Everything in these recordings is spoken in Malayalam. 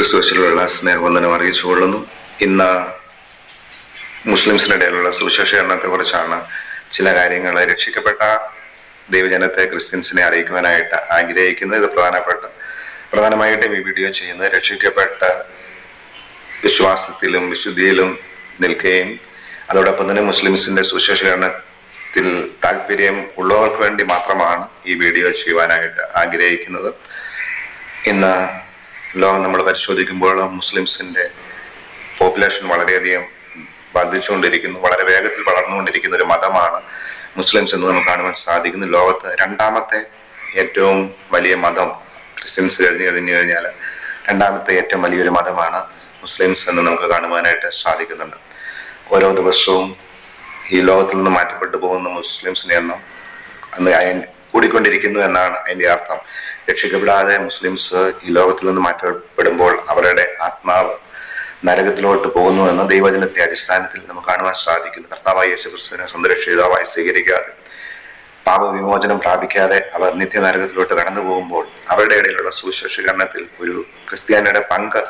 ക്രിസ്തുവച്ചിലുള്ള സ്നേഹവന്ദനം അറിയിച്ചുകൊള്ളുന്നു ഇന്ന് മുസ്ലിംസിനിടയിലുള്ള സുവിശേഷീകരണത്തെ കുറിച്ചാണ് ചില കാര്യങ്ങൾ രക്ഷിക്കപ്പെട്ട ദൈവജനത്തെ ക്രിസ്ത്യൻസിനെ അറിയിക്കുവാനായിട്ട് ആഗ്രഹിക്കുന്നത്. ഇത് പ്രധാനപ്പെട്ട പ്രധാനമായിട്ടും ഈ വീഡിയോ ചെയ്യുന്നത് രക്ഷിക്കപ്പെട്ട വിശ്വാസത്തിലും വിശുദ്ധിയിലും നിൽക്കുകയും അതോടൊപ്പം തന്നെ മുസ്ലിംസിന്റെ സുവിശേഷീകരണത്തിൽ താല്പര്യം ഉള്ളവർക്ക് വേണ്ടി മാത്രമാണ് ഈ വീഡിയോ ചെയ്യുവാനായിട്ട് ആഗ്രഹിക്കുന്നത്. ഇന്ന് ലോകം നമ്മൾ പരിശോധിക്കുമ്പോൾ മുസ്ലിംസിന്റെ പോപ്പുലേഷൻ വളരെയധികം വർദ്ധിച്ചുകൊണ്ടിരിക്കുന്നു വളരെ വേഗത്തിൽ വളർന്നുകൊണ്ടിരിക്കുന്ന ഒരു മതമാണ് മുസ്ലിംസ് എന്ന് നമുക്ക് കാണുവാൻ സാധിക്കുന്നു. ലോകത്ത് രണ്ടാമത്തെ ഏറ്റവും വലിയ മതം ക്രിസ്ത്യൻസ് കഴിഞ്ഞു കഴിഞ്ഞു കഴിഞ്ഞാൽ രണ്ടാമത്തെ ഏറ്റവും വലിയൊരു മതമാണ് മുസ്ലിംസ് എന്ന് നമുക്ക് കാണുവാനായിട്ട് സാധിക്കുന്നുണ്ട്. ഓരോ ദിവസവും ഈ ലോകത്തിൽ നിന്ന് മാറ്റപ്പെട്ടു പോകുന്ന മുസ്ലിംസിനെ എണ്ണം അന്ന് കൂടിക്കൊണ്ടിരിക്കുന്നു എന്നാണ് അതിന്റെ അർത്ഥം. രക്ഷിക്കപ്പെടാതെ മുസ്ലിംസ് ഈ ലോകത്തിൽ നിന്ന് മാറ്റപ്പെടുമ്പോൾ അവരുടെ ആത്മാവ് നരകത്തിലോട്ട് പോകുന്നു എന്ന ദൈവജനത്തിന്റെ അടിസ്ഥാനത്തിൽ നമുക്ക് കാണുവാൻ സാധിക്കുന്നു. കർത്താവായ യേശു ക്രിസ്തുവിനെ സ്വന്തരക്ഷിതാവായി സ്വീകരിക്കാതെ പാപവിമോചനം പ്രാപിക്കാതെ അവർ നിത്യനരകത്തിലോട്ട് കടന്നു പോകുമ്പോൾ അവരുടെ ഇടയിലുള്ള സുവിശേഷീകരണത്തിൽ ഒരു ക്രിസ്ത്യാനിയുടെ പങ്ക്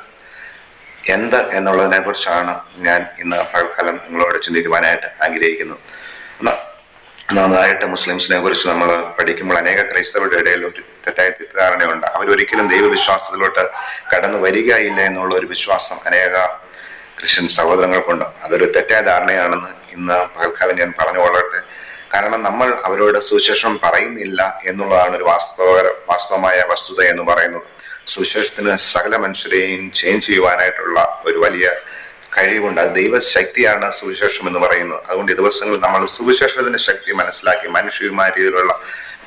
എന്ത് എന്നുള്ളതിനെ കുറിച്ചാണ് ഞാൻ ഇന്ന് പകൽക്കാലം നിങ്ങളോട് ചിന്തിക്കുവാനായിട്ട് ആഗ്രഹിക്കുന്നത് ഒന്ന് ഒന്നാമതായിട്ട് മുസ്ലിംസിനെ കുറിച്ച് നമ്മൾ പഠിക്കുമ്പോൾ അനേക ക്രൈസ്തവരുടെ ഇടയിൽ ഒരു തെറ്റായ തെറ്റിദ്ധാരണയുണ്ട്. അവരൊരിക്കലും ദൈവവിശ്വാസത്തിലോട്ട് കടന്നു വരികയില്ല എന്നുള്ള ഒരു വിശ്വാസം അനേക ക്രിസ്ത്യൻ സഹോദരങ്ങൾക്കുണ്ട്. അതൊരു തെറ്റായ ധാരണയാണെന്ന് ഇന്ന് പകൽക്കാലം ഞാൻ പറഞ്ഞു കൊള്ളട്ടെ. കാരണം നമ്മൾ അവരോട് സുവിശേഷം പറയുന്നില്ല എന്നുള്ളതാണ് ഒരു വാസ്തവ വാസ്തവമായ വസ്തുത എന്ന് പറയുന്നത്. സുവിശേഷത്തിന് സകല മനുഷ്യരെയും ചേഞ്ച് ചെയ്യുവാനായിട്ടുള്ള ഒരു വലിയ കഴിവുണ്ട്. അത് ദൈവശക്തിയാണ് സുവിശേഷം എന്ന് പറയുന്നത്. അതുകൊണ്ട് ഈ ദിവസങ്ങളിൽ നമ്മൾ സുവിശേഷത്തിന്റെ ശക്തി മനസ്സിലാക്കി മനുഷ്യമായ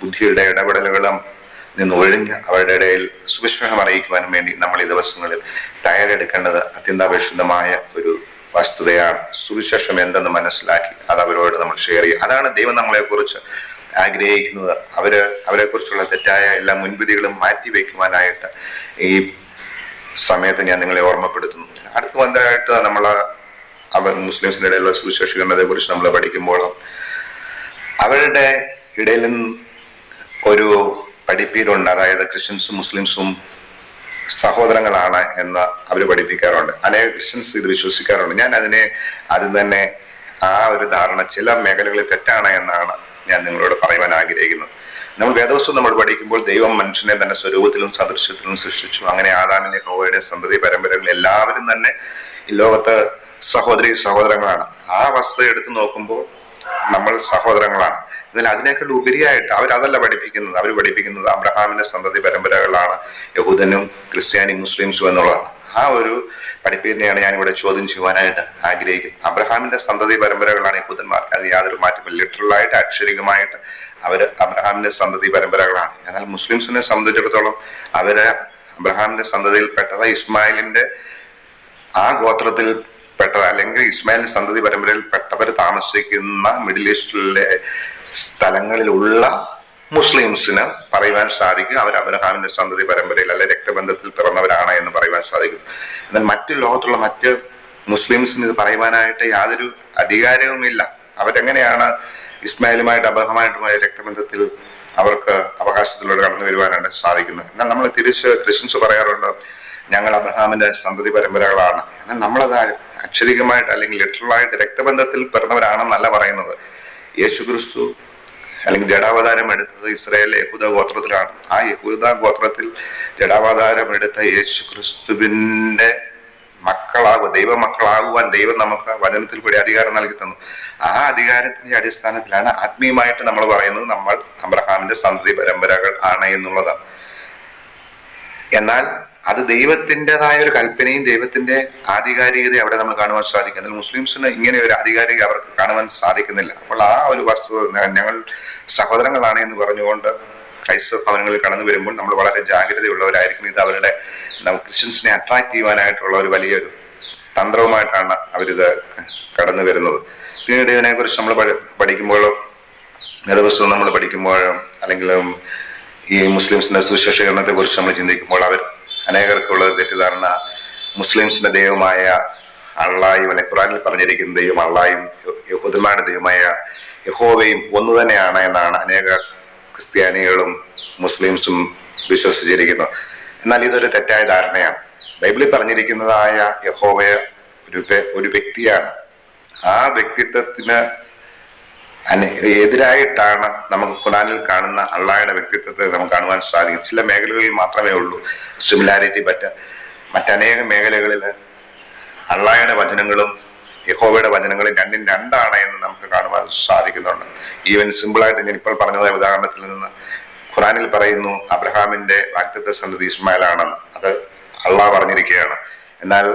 ബുദ്ധിയുടെ ഇടപെടലുകളും നിന്ന് ഒഴിഞ്ഞ് അവരുടെ ഇടയിൽ സുവിശേഷം അറിയിക്കുവാനും വേണ്ടി നമ്മൾ ഈ ദിവസങ്ങളിൽ തയ്യാറെടുക്കേണ്ടത് അത്യന്താപേക്ഷിതമായ ഒരു വസ്തുതയാണ്. സുവിശേഷം എന്തെന്ന് മനസ്സിലാക്കി അത് അവരോട് നമ്മൾ ഷെയർ ചെയ്യുക. അതാണ് ദൈവം നമ്മളെ കുറിച്ച് ആഗ്രഹിക്കുന്നത്. അവർ അവരെ കുറിച്ചുള്ള തെറ്റായ എല്ലാ മുൻവിധികളും മാറ്റി വെക്കുവാനായിട്ട് ഈ സമയത്ത് ഞാൻ നിങ്ങളെ ഓർമ്മപ്പെടുത്തുന്നു. അടുത്ത ബന്ധമായിട്ട് നമ്മൾ അവർ മുസ്ലിംസിന്റെ ഇടയിലുള്ള സുവിശേഷീകരണത്തെ കുറിച്ച് നമ്മൾ പഠിക്കുമ്പോൾ അവരുടെ ഇടയിൽ ഒരു പഠിപ്പീരുണ്ട്. അതായത് ക്രിസ്ത്യൻസും മുസ്ലിംസും സഹോദരങ്ങളാണ് എന്ന് അവർ പഠിപ്പിക്കാറുണ്ട്. അനേക ക്രിസ്ത്യൻസ് ഇത് വിശ്വസിക്കാറുണ്ട്. ഞാൻ അതിനെ അത് തന്നെ ആ ഒരു ധാരണ ചില മേഖലകളിൽ തെറ്റാണ് എന്നാണ് ഞാൻ നിങ്ങളോട് പറയുവാൻ ആഗ്രഹിക്കുന്നത്. നമ്മൾ വേദവസ്തു നമ്മൾ പഠിക്കുമ്പോൾ ദൈവം മനുഷ്യനെ തന്റെ സ്വരൂപത്തിലും സദൃശ്യത്തിലും സൃഷ്ടിച്ചു. അങ്ങനെ ആദാമിന്റെ ഹോവയുടെ സന്തതി പരമ്പരകൾ എല്ലാവരും തന്നെ ഈ ലോകത്ത് സഹോദരി സഹോദരങ്ങളാണ്. ആ വസ്തു എടുത്തു നോക്കുമ്പോൾ നമ്മൾ സഹോദരങ്ങളാണ്. എന്നാൽ അതിനേക്കാൾ ഉപരിയായിട്ട് അവരതല്ല പഠിപ്പിക്കുന്നത്. അവർ പഠിപ്പിക്കുന്നത് അബ്രഹാമിന്റെ സന്തതി പരമ്പരകളാണ് യഹൂദനും ക്രിസ്ത്യാനി മുസ്ലിംസും എന്നുള്ളതാണ്. ആ ഒരു പഠിപ്പിനെയാണ് ഞാൻ ഇവിടെ ചോദ്യം ചെയ്യുവാനായിട്ട് ആഗ്രഹിക്കുന്നത്. അബ്രഹാമിന്റെ സന്തതി പരമ്പരകളാണ് യഹൂദന്മാർക്ക് അത് യാതൊരു മാറ്റമില്ല. ലിറ്ററലായിട്ട് അക്ഷരികമായിട്ട് അവർ അബ്രഹാമിന്റെ സന്തതി പരമ്പരകളാണ്. എന്നാൽ മുസ്ലിംസിനെ സംബന്ധിച്ചിടത്തോളം അവർ അബ്രഹാമിന്റെ സന്തതിയിൽപ്പെട്ടത് ഇസ്മായിലിന്റെ ആ ഗോത്രത്തിൽ പെട്ടത് അല്ലെങ്കിൽ ഇസ്മായിലിന്റെ സന്തതി പരമ്പരയിൽ പെട്ടവർ താമസിക്കുന്ന മിഡിൽ ഈസ്റ്റിലെ സ്ഥലങ്ങളിലുള്ള മുസ്ലിംസിന് പറയുവാൻ സാധിക്കും. അവർ അബ്രഹാമിന്റെ സന്തതി പരമ്പരയിൽ അല്ലെ രക്തബന്ധത്തിൽ പിറന്നവരാണ് എന്ന് പറയുവാൻ സാധിക്കും. എന്നാൽ മറ്റു ലോകത്തുള്ള മറ്റ് മുസ്ലിംസിന് ഇത് പറയുവാനായിട്ട് യാതൊരു അധികാരവുമില്ല. അവരെങ്ങനെയാണ് ഇസ്മായിലുമായിട്ട് അബ്രഹമായിട്ടുമായ രക്തബന്ധത്തിൽ അവർക്ക് അവകാശത്തിലൂടെ കടന്നു വരുവാനാണ് സാധിക്കുന്നത്. എന്നാൽ നമ്മൾ തിരിച്ച് ക്രിസ്ത്യൻസ് പറയാറുണ്ട് ഞങ്ങൾ അബ്രഹാമിന്റെ സന്തതി പരമ്പരകളാണ്. എന്നാൽ നമ്മളത് അക്ഷരികമായിട്ട് അല്ലെങ്കിൽ ലിറ്ററലായിട്ട് രക്തബന്ധത്തിൽ പിറന്നവരാണെന്നല്ല പറയുന്നത്. യേശു ക്രിസ്തു അല്ലെങ്കിൽ ജഡാവതാരം എടുത്തത് ഇസ്രായേലിലെ യഹൂദ ഗോത്രത്തിലാണ്. ആ യഹൂദ ഗോത്രത്തിൽ ജഡാവതാരം എടുത്ത യേശു ക്രിസ്തുവിന്റെ മക്കളാകുക ദൈവമക്കളാകുവാൻ ദൈവം നമുക്ക് വചനത്തിൽ കൂടി അധികാരം നൽകി തന്നു. ആ അധികാരത്തിന്റെ അടിസ്ഥാനത്തിലാണ് ആത്മീയമായിട്ട് നമ്മൾ പറയുന്നത് നമ്മൾ അബ്രഹാമിന്റെ സന്തതി പരമ്പരകൾ ആണ് എന്നുള്ളതാണ് എന്നാൽ അത് ദൈവത്തിന്റെതായ ഒരു കൽപ്പനയും ദൈവത്തിന്റെ ആധികാരികത അവിടെ നമ്മൾ കാണുവാൻ സാധിക്കും. എന്നാൽ മുസ്ലിംസിന് ഇങ്ങനെ ഒരു ആധികാരിക അവർക്ക് കാണുവാൻ സാധിക്കുന്നില്ല. അപ്പോൾ ആ ഒരു വസ്തുത ഞങ്ങൾ സഹോദരങ്ങളാണ് എന്ന് പറഞ്ഞുകൊണ്ട് ക്രൈസ്തവ ഭവനങ്ങളിൽ കടന്നു വരുമ്പോൾ നമ്മൾ വളരെ ജാഗ്രതയുള്ളവരായിരിക്കും. ഇത് അവരുടെ ക്രിസ്ത്യൻസിനെ അട്രാക്ട് ചെയ്യുവാനായിട്ടുള്ള ഒരു വലിയൊരു തന്ത്രവുമായിട്ടാണ് അവരിത് കടന്നു വരുന്നത്. പിന്നീട് ഇതിനെക്കുറിച്ച് നമ്മൾ പഠി- പഠിക്കുമ്പോഴോ ദിവസവും നമ്മൾ പഠിക്കുമ്പോഴും അല്ലെങ്കിൽ ഈ മുസ്ലിംസിന്റെ സുശേഷീകരണത്തെ കുറിച്ച് നമ്മൾ ചിന്തിക്കുമ്പോൾ അവർ അനേകർക്കുള്ള തെറ്റിദ്ധാരണ മുസ്ലിംസിന്റെ ദൈവമായ അള്ളായും അല്ലെ ഖുറാനിൽ പറഞ്ഞിരിക്കുന്ന ദൈവം അള്ളായും യഹൂദന്മാരുടെ ദൈവമായ യഹോവയും ഒന്നു തന്നെയാണ് എന്നാണ് അനേക ക്രിസ്ത്യാനികളും മുസ്ലിംസും വിശ്വസിച്ചിരിക്കുന്നത്. എന്നാൽ ഇതൊരു തെറ്റായ ധാരണയാണ്. ബൈബിളിൽ പറഞ്ഞിരിക്കുന്നതായ യഹോവയ ഒരു ഒരു വ്യക്തിയാണ്. ആ വ്യക്തിത്വത്തിന് എതിരായിട്ടാണ് നമുക്ക് ഖുറാനിൽ കാണുന്ന അള്ളാഹയുടെ വ്യക്തിത്വത്തെ നമുക്ക് കാണുവാൻ സാധിക്കും. ചില മേഖലകളിൽ മാത്രമേ ഉള്ളൂ. സിമിലാരിറ്റി പറ്റ മറ്റനേകം മേഖലകളിൽ അള്ളാഹയുടെ വചനങ്ങളും യഹോവയുടെ വചനങ്ങളും രണ്ടും രണ്ടാണ് എന്ന് നമുക്ക് കാണുവാൻ സാധിക്കുന്നുണ്ട്. ഈവൻ സിമ്പിളായിട്ട് ഞാൻ ഇപ്പോൾ പറഞ്ഞതായ ഉദാഹരണത്തിൽ നിന്ന് ഖുറാനിൽ പറയുന്നു അബ്രഹാമിന്റെ വാക്തത്വ സന്തതി ഇസ്മായിലാണെന്ന്. അത് അള്ളാഹ് പറഞ്ഞിരിക്കുകയാണ്. എന്നാൽ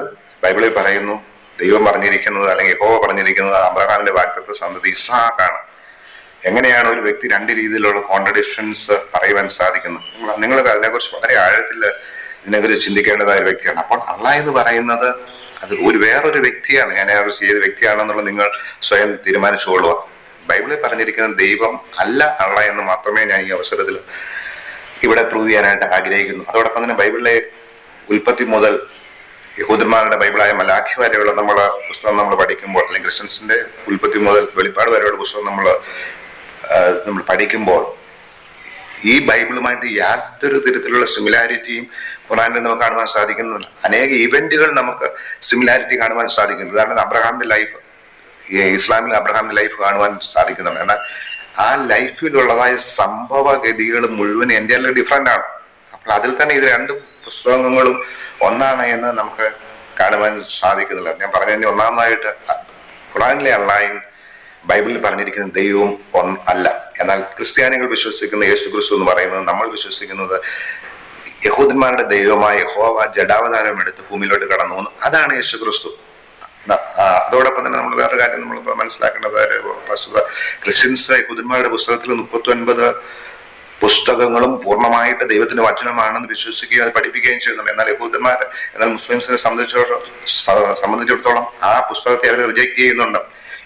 ബൈബിളിൽ പറയുന്നു ദൈവം പറഞ്ഞിരിക്കുന്നത് അല്ലെങ്കിൽ യഹോവ പറഞ്ഞിരിക്കുന്നത് അബ്രഹാമിന്റെ വാക്തത്വ സന്തതി ഇസാഖാണ് എങ്ങനെയാണ് ഒരു വ്യക്തി രണ്ട് രീതിയിലുള്ള കോൺട്രഡിക്ഷൻസ് പറയുവാൻ സാധിക്കുന്നത്? നിങ്ങൾ അതിനെക്കുറിച്ച് വളരെ ആഴത്തിൽ ഇതിനെക്കുറിച്ച് ചിന്തിക്കേണ്ടതായ ഒരു വ്യക്തിയാണ്. അപ്പോൾ അള്ള എന്ന് പറയുന്നത് അത് ഒരു വേറൊരു വ്യക്തിയാണ്. ഞാൻ കുറിച്ച് ചെയ്ത വ്യക്തിയാണെന്നുള്ളത് നിങ്ങൾ സ്വയം തീരുമാനിച്ചുകൊള്ളുക. ബൈബിളിൽ പറഞ്ഞിരിക്കുന്ന ദൈവം അല്ല അള്ള എന്ന് മാത്രമേ ഞാൻ ഈ അവസരത്തിൽ ഇവിടെ പ്രൂവ് ചെയ്യാനായിട്ട് ആഗ്രഹിക്കുന്നു. അതോടൊപ്പം തന്നെ ബൈബിളിലെ ഉൽപ്പത്തി മുതൽ യഹൂദന്മാരുടെ ബൈബിളായ മലാഖി വരെയുള്ള നമ്മളെ പുസ്തകം നമ്മൾ പഠിക്കുമ്പോൾ അല്ലെങ്കിൽ ക്രിസ്ത്യൻസിന്റെ ഉൽപ്പത്തി മുതൽ വെളിപ്പാട് വരെയുള്ള പുസ്തകം നമ്മൾ നമ്മൾ പഠിക്കുമ്പോൾ ഈ ബൈബിളുമായിട്ട് യാതൊരു തരത്തിലുള്ള സിമിലാരിറ്റിയും ഖുറാനിൽ നമുക്ക് കാണുവാൻ സാധിക്കുന്നില്ല. അനേക ഇവന്റുകൾ നമുക്ക് സിമിലാരിറ്റി കാണുവാൻ സാധിക്കുന്നു ഉദാഹരണം അബ്രഹാമിന്റെ ലൈഫ് ഇസ്ലാമിലെ അബ്രഹാമിന്റെ ലൈഫ് കാണുവാൻ സാധിക്കുന്നുണ്ട്. എന്നാൽ ആ ലൈഫിലുള്ളതായ സംഭവഗതികൾ മുഴുവൻ എന്റെ ഡിഫറെന്റ് ആണ്. അതിൽ തന്നെ ഇത് രണ്ട് പുസ്തകങ്ങളും ഒന്നാണ് എന്ന് നമുക്ക് കാണുവാൻ സാധിക്കുന്നില്ല. ഞാൻ പറഞ്ഞതിന് ഒന്നാമതായിട്ട് ഖുറാനിലെ അള്ളായും ബൈബിളിൽ പറഞ്ഞിരിക്കുന്ന ദൈവവും അല്ല. എന്നാൽ ക്രിസ്ത്യാനികൾ വിശ്വസിക്കുന്ന യേശു ക്രിസ്തു എന്ന് പറയുന്നത് നമ്മൾ വിശ്വസിക്കുന്നത് യഹൂദന്മാരുടെ ദൈവമായ യഹോവ ജഡാവതാരം എടുത്ത് ഭൂമിയിലോട്ട് കടന്നു അതാണ് യേശു ക്രിസ്തു അതോടൊപ്പം തന്നെ നമ്മൾ വേറൊരു കാര്യം നമ്മൾ മനസ്സിലാക്കേണ്ടത് പ്രസ്തുത ക്രിസ്ത്യൻസ് യഹൂദന്മാരുടെ പുസ്തകത്തിൽ മുപ്പത്തി ഒൻപത് പുസ്തകങ്ങളും പൂർണമായിട്ട് ദൈവത്തിന്റെ വചനമാണെന്ന് വിശ്വസിക്കുകയും അത് പഠിപ്പിക്കുകയും ചെയ്യുന്നു. എന്നാൽ യഹൂദന്മാർ എന്നാൽ മുസ്ലിംസിനെ സംബന്ധിച്ചിടത്തോളം സംബന്ധിച്ചിടത്തോളം ആ പുസ്തകത്തെ അവർ റിജക്ട് ചെയ്യുന്നുണ്ട്.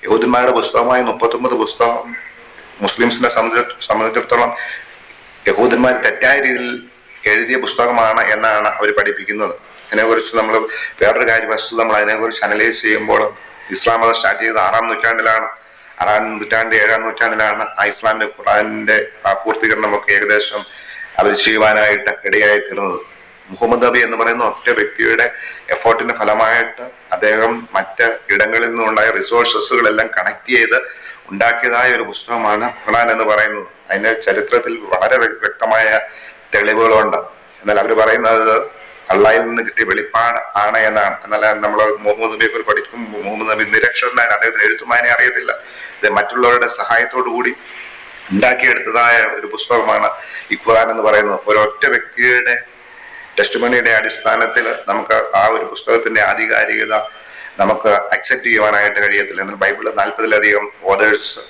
യഹൂദന്മാരുടെ പുസ്തകമായ മുപ്പത്തൊമ്പത് പുസ്തകം മുസ്ലിംസിനെ സംബന്ധിച്ച സംബന്ധിച്ചിടത്തോളം യഹൂദന്മാർ തെറ്റായ രീതിയിൽ എഴുതിയ പുസ്തകമാണ് എന്നാണ് അവർ പഠിപ്പിക്കുന്നത്. അതിനെക്കുറിച്ച് നമ്മൾ വേറൊരു കാര്യം വസ്തു നമ്മൾ അതിനെക്കുറിച്ച് അനലൈസ് ചെയ്യുമ്പോൾ ഇസ്ലാം മതം സ്റ്റാർട്ട് ചെയ്തത് ആറാം നൂറ്റാണ്ടിലാണ്. ആറാം നൂറ്റാണ്ട് ഏഴാം നൂറ്റാണ്ടിലാണ് ഇസ്ലാമിന്റെ ഖുറാനിന്റെ പൂർത്തീകരണമൊക്കെ ഏകദേശം അവർ ചെയ്യുവാനായിട്ട് ഇടയായി തീർന്നത്. മുഹമ്മദ് നബി എന്ന് പറയുന്ന ഒറ്റ വ്യക്തിയുടെ എഫോർട്ടിന്റെ ഫലമായിട്ട് അദ്ദേഹം മറ്റ് ഇടങ്ങളിൽ നിന്നുണ്ടായ റിസോഴ്സസുകളെല്ലാം കണക്ട് ചെയ്ത് ഉണ്ടാക്കിയതായ ഒരു പുസ്തകമാണ് ഖുറാൻ എന്ന് പറയുന്നത്. അതിന്റെ ചരിത്രത്തിൽ വളരെ വ്യക്തമായ തെളിവുകളുണ്ട്. എന്നാൽ അവർ പറയുന്നത് അള്ളാഹിൽ നിന്ന് കിട്ടിയ വെളിപ്പാട് ആണ് എന്നാണ്. എന്നാൽ നമ്മൾ മുഹമ്മദ് നബിയെ കുറിച്ച് പഠിക്കുമ്പോൾ മുഹമ്മദ് നബി നിരക്ഷരനായ അദ്ദേഹത്തിന് എഴുത്തുമാനെ അറിയത്തില്ല. ഇത് മറ്റുള്ളവരുടെ സഹായത്തോടു കൂടി ഉണ്ടാക്കിയെടുത്തതായ ഒരു പുസ്തകമാണ് ഈ ഖുറാൻ എന്ന് പറയുന്നത്. ഒരൊറ്റ വ്യക്തിയുടെ ടെസ്റ്റുമണിയുടെ അടിസ്ഥാനത്തിൽ നമുക്ക് ആ ഒരു പുസ്തകത്തിന്റെ ആധികാരികത നമുക്ക് അക്സെപ്റ്റ് ചെയ്യുവാനായിട്ട് കഴിയത്തില്ല. എന്നാൽ ബൈബിളിൽ നാൽപ്പതിലധികം ഓതേഴ്സ്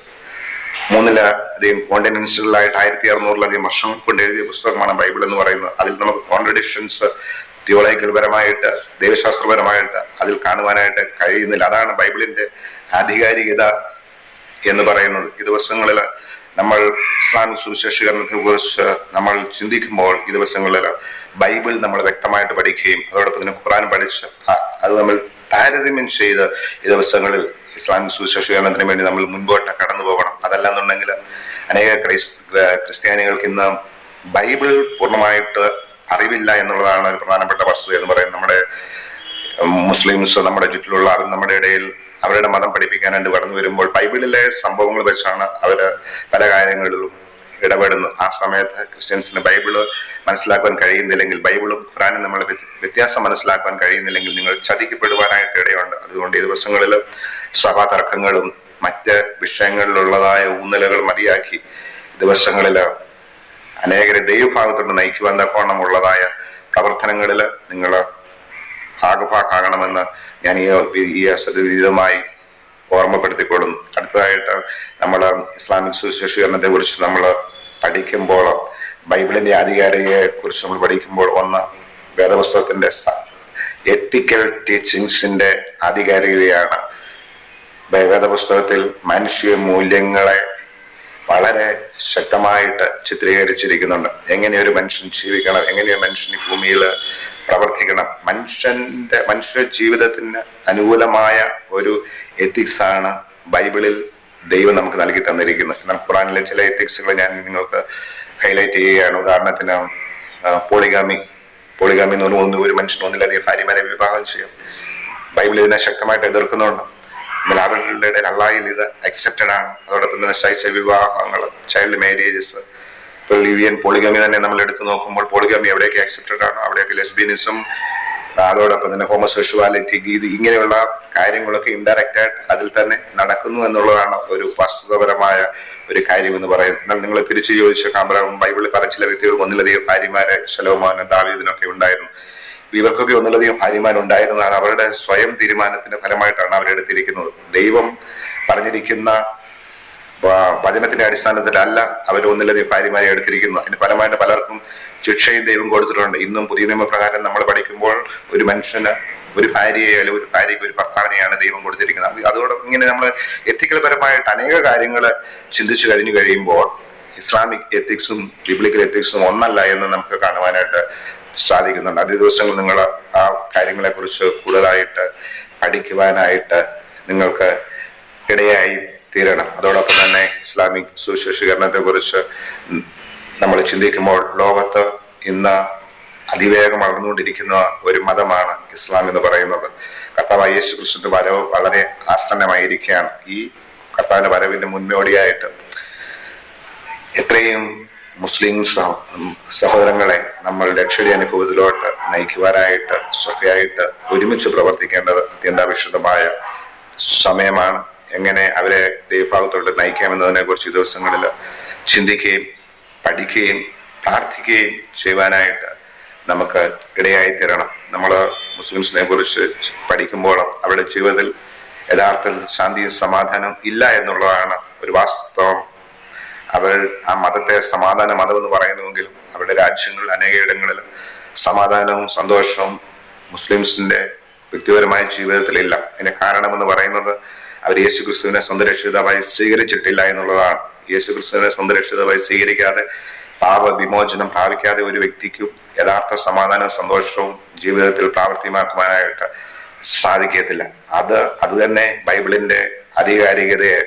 മൂന്നിലധികം കോണ്ടിനൻസുകളായിട്ട് ആയിരത്തി അറുന്നൂറിലധികം വർഷങ്ങൾ കൊണ്ട് എഴുതിയ പുസ്തകമാണ് ബൈബിൾ എന്ന് പറയുന്നത്. അതിൽ നമുക്ക് കോൺട്രഡിക്ഷൻസ് തിയോളജിക്കൽ പരമായിട്ട് ദൈവശാസ്ത്രപരമായിട്ട് അതിൽ കാണുവാനായിട്ട് കഴിയുന്നില്ല. അതാണ് ബൈബിളിന്റെ ആധികാരികത എന്ന് പറയുന്നത്. ഈ ദിവസങ്ങളിൽ നമ്മൾ ഇസ്ലാം സുവിശേഷീകരണത്തെ കുറിച്ച് നമ്മൾ ചിന്തിക്കുമ്പോൾ ഈ ദിവസങ്ങളിൽ ബൈബിൾ നമ്മൾ വ്യക്തമായിട്ട് പഠിക്കുകയും അതോടൊപ്പം തന്നെ ഖുറാൻ പഠിച്ച് അത് നമ്മൾ താരതമ്യം ചെയ്ത് ഈ ദിവസങ്ങളിൽ ഇസ്ലാം സുവിശേഷീകരണത്തിന് വേണ്ടി നമ്മൾ മുൻപോട്ട് കടന്നു പോകണം. അതല്ലാന്നുണ്ടെങ്കിൽ അനേക ക്രൈസ് ക്രിസ്ത്യാനികൾക്ക് ഇന്ന് ബൈബിൾ പൂർണമായിട്ട് അറിവില്ല എന്നുള്ളതാണ് ഒരു പ്രധാനപ്പെട്ട വസ്തുത എന്ന് പറയുന്നത്. നമ്മുടെ മുസ്ലിംസ് നമ്മുടെ ചുറ്റിലുള്ള അത് നമ്മുടെ ഇടയിൽ അവരുടെ മതം പഠിപ്പിക്കാനായിട്ട് കടന്നു വരുമ്പോൾ ബൈബിളിലെ സംഭവങ്ങൾ വെച്ചാണ് അവർ പല കാര്യങ്ങളിലും ഇടപെടുന്നത് ആ സമയത്ത് ക്രിസ്ത്യൻസിന് ബൈബിൾ മനസ്സിലാക്കാൻ കഴിയുന്നില്ലെങ്കിൽ ബൈബിളും ഖുറാനും നമ്മൾ വ്യത്യാസം മനസ്സിലാക്കാൻ കഴിയുന്നില്ലെങ്കിൽ നിങ്ങൾ ചതിക്കപ്പെടുവാനായിട്ട് ഇടയുണ്ട്. അതുകൊണ്ട് ഈ ദിവസങ്ങളിൽ സഭാ തർക്കങ്ങളും മറ്റ് വിഷയങ്ങളിലുള്ളതായ ഊന്നലുകൾ മതിയാക്കി ദിവസങ്ങളിൽ അനേകരെ ദൈവഭാഗത്തോട്ട് നയിക്കുവാൻ തക്കോണമുള്ളതായ പ്രവർത്തനങ്ങളിൽ നിങ്ങൾ ഭാഗഭാക്കാകണമെന്ന് ഞാൻ ഈ ഈ സതുവിധമായി ഓർമ്മപ്പെടുത്തിക്കൊള്ളുന്നു. അടുത്തതായിട്ട് നമ്മൾ ഇസ്ലാമിക് സുവിശേഷീകരണത്തെ കുറിച്ച് നമ്മൾ പഠിക്കുമ്പോൾ ബൈബിളിന്റെ ആധികാരികയെ കുറിച്ച് നമ്മൾ പഠിക്കുമ്പോൾ ഒന്ന് വേദപുസ്തകത്തിന്റെ എത്തിക്കൽ ടീച്ചിങ്സിന്റെ ആധികാരികതയാണ്. വേദപുസ്തകത്തിൽ മനുഷ്യ മൂല്യങ്ങളെ വളരെ ശക്തമായിട്ട് ചിത്രീകരിച്ചിരിക്കുന്നുണ്ട്. എങ്ങനെ ഒരു മനുഷ്യൻ ജീവിക്കണം എങ്ങനെ മനുഷ്യൻ ഭൂമിയിൽ പ്രവർത്തിക്കണം മനുഷ്യന്റെ മനുഷ്യ ജീവിതത്തിന് അനുകൂലമായ ഒരു എത്തിക്സ് ആണ് ബൈബിളിൽ ദൈവം നമുക്ക് നൽകി തന്നിരിക്കുന്നത്. എന്നാൽ ഖുറാനിലെ ചില എത്തിക്സുകൾ ഞാൻ നിങ്ങൾക്ക് ഹൈലൈറ്റ് ചെയ്യുകയാണ്. ഉദാഹരണത്തിന് പോളിഗാമി പോളിഗാമി എന്ന് പറഞ്ഞാൽ ഒന്ന് ഒരു മനുഷ്യന് ഒന്നിലധികം ഭാര്യമാരെ വിവാഹം ചെയ്യും. ബൈബിൾ ഇതിനെ ശക്തമായിട്ട് എതിർക്കുന്നുണ്ട്. അവരുടെ ഇടയിൽ അള്ളാഹിൽ ഇത് അക്സെപ്റ്റഡ് ആണ്. അതോടൊപ്പം തന്നെ ശൈശ വിവാഹങ്ങൾ ചൈൽഡ് മാരേജസ് ഇപ്പോൾ ലിവിയൻ പോളിഗമി തന്നെ നമ്മൾ എടുത്തു നോക്കുമ്പോൾ പോളിഗമി എവിടെയൊക്കെ അക്സെപ്റ്റഡ് ആണ്? അവിടെയൊക്കെ ലെസ്ബിയനിസം അതോടൊപ്പം തന്നെ ഹോമസെക്ഷുവാലിറ്റി ഇത് ഇങ്ങനെയുള്ള കാര്യങ്ങളൊക്കെ ഇൻഡയറക്റ്റ് ആയിട്ട് അതിൽ തന്നെ നടക്കുന്നു എന്നുള്ളതാണ് ഒരു വസ്തുതപരമായ ഒരു കാര്യം എന്ന് പറയുന്നത്. എന്നാൽ നിങ്ങൾ തിരിച്ചു ചോദിച്ച കാമ്പറ ബൈബിളിൽ പറഞ്ഞ ചില വ്യക്തികൾ ഒന്നിലധികം ഭാര്യമാരെ ശലോമാനും ദാവീദിനൊക്കെ ഉണ്ടായിരുന്നു. ഇവർക്കൊക്കെ ഒന്നിലധികം ഭാര്യമാരുണ്ടായിരുന്നതാണ്. അവരുടെ സ്വയം തീരുമാനത്തിന്റെ ഫലമായിട്ടാണ് അവരെടുത്തിരിക്കുന്നത് ദൈവം പറഞ്ഞിരിക്കുന്ന വചനത്തിന്റെ അടിസ്ഥാനത്തിലല്ല അവർ ഒന്നിലധികം ഭാര്യമാരെ എടുത്തിരിക്കുന്നു അതിന് ഫലമായിട്ട് പലർക്കും ശിക്ഷയും ദൈവം കൊടുത്തിട്ടുണ്ട്. ഇന്നും പുതിയ നിയമപ്രകാരം നമ്മൾ പഠിക്കുമ്പോൾ ഒരു മനുഷ്യന് ഒരു ഭാര്യയെ അല്ലെങ്കിൽ ഒരു ഭാര്യയ്ക്ക് ഒരു ഭർത്താവിനെയാണ് ദൈവം കൊടുത്തിരിക്കുന്നത്. അത് അതോടൊപ്പം ഇങ്ങനെ നമ്മൾ എത്തിക്കൽ പരമായിട്ട് അനേക കാര്യങ്ങൾ ചിന്തിച്ചു കഴിഞ്ഞു കഴിയുമ്പോൾ ഇസ്ലാമിക് എത്തിക്സും ബിബ്ലിക്കൽ എത്തിക്സും ഒന്നല്ല എന്ന് നമുക്ക് കാണുവാനായിട്ട് സാധിക്കുന്നുണ്ട്. അതേ ദിവസങ്ങൾ നിങ്ങൾ ആ കാര്യങ്ങളെ കുറിച്ച് കൂടുതലായിട്ട് പഠിക്കുവാനായിട്ട് നിങ്ങൾക്ക് ഇടയായി തീരണം. അതോടൊപ്പം തന്നെ ഇസ്ലാമിക് സുശേഷീകരണത്തെ കുറിച്ച് നമ്മൾ ചിന്തിക്കുമ്പോൾ ലോകത്ത് ഇന്ന് അതിവേഗം വളർന്നുകൊണ്ടിരിക്കുന്ന ഒരു മതമാണ് ഇസ്ലാം എന്ന് പറയുന്നത്. കർത്താവ് യേശു കൃഷ്ണന്റെ വരവ് വളരെ ആസന്നമായിരിക്കുകയാണ്. ഈ കർത്താവിന്റെ വരവിന്റെ മുന്നോടിയായിട്ട് എത്രയും മുസ്ലിം സഹോദരങ്ങളെ നമ്മൾ രക്ഷയുടെ അനുഭവത്തിലോട്ട് നയിക്കുവാനായിട്ട് സഭയായിട്ട് ഒരുമിച്ച് പ്രവർത്തിക്കേണ്ടത് അത്യന്താപേക്ഷിതമായ സമയമാണ്. എങ്ങനെ അവരെ ദൈവഭാഗത്തോട്ട് നയിക്കാമെന്നതിനെ കുറിച്ച് ഈ ദിവസങ്ങളിൽ ചിന്തിക്കുകയും പഠിക്കുകയും പ്രാർത്ഥിക്കുകയും ചെയ്യുവാനായിട്ട് നമുക്ക് ഇടയായി തരണം നമ്മൾ മുസ്ലിംസിനെ കുറിച്ച് പഠിക്കുമ്പോൾ അവരുടെ ജീവിതത്തിൽ യഥാർത്ഥത്തിൽ ശാന്തിയും സമാധാനവും ഇല്ല എന്നുള്ളതാണ് ഒരു വാസ്തവം. അവർ ആ മതത്തെ സമാധാന മതം എന്ന് പറയുന്നുവെങ്കിലും അവരുടെ രാജ്യങ്ങളിൽ അനേകയിടങ്ങളിൽ സമാധാനവും സന്തോഷവും മുസ്ലിംസിന്റെ വ്യക്തിപരമായ ജീവിതത്തിലില്ല. അതിന് കാരണമെന്ന് പറയുന്നത് അവർ യേശു ക്രിസ്തുവിനെ സ്വന്തം രക്ഷിതാവായി സ്വീകരിച്ചിട്ടില്ല എന്നുള്ളതാണ്. യേശു ക്രിസ്തുവിനെ സ്വന്തം രക്ഷിതാവായി സ്വീകരിക്കാതെ പാപ വിമോചനം പ്രാപിക്കാതെ ഒരു വ്യക്തിക്കും യഥാർത്ഥ സമാധാനവും സന്തോഷവും ജീവിതത്തിൽ പ്രാവർത്തികമാക്കുവാനായിട്ട് സാധിക്കത്തില്ല. അത് അത് തന്നെ ബൈബിളിന്റെ ആധികാരികതയെ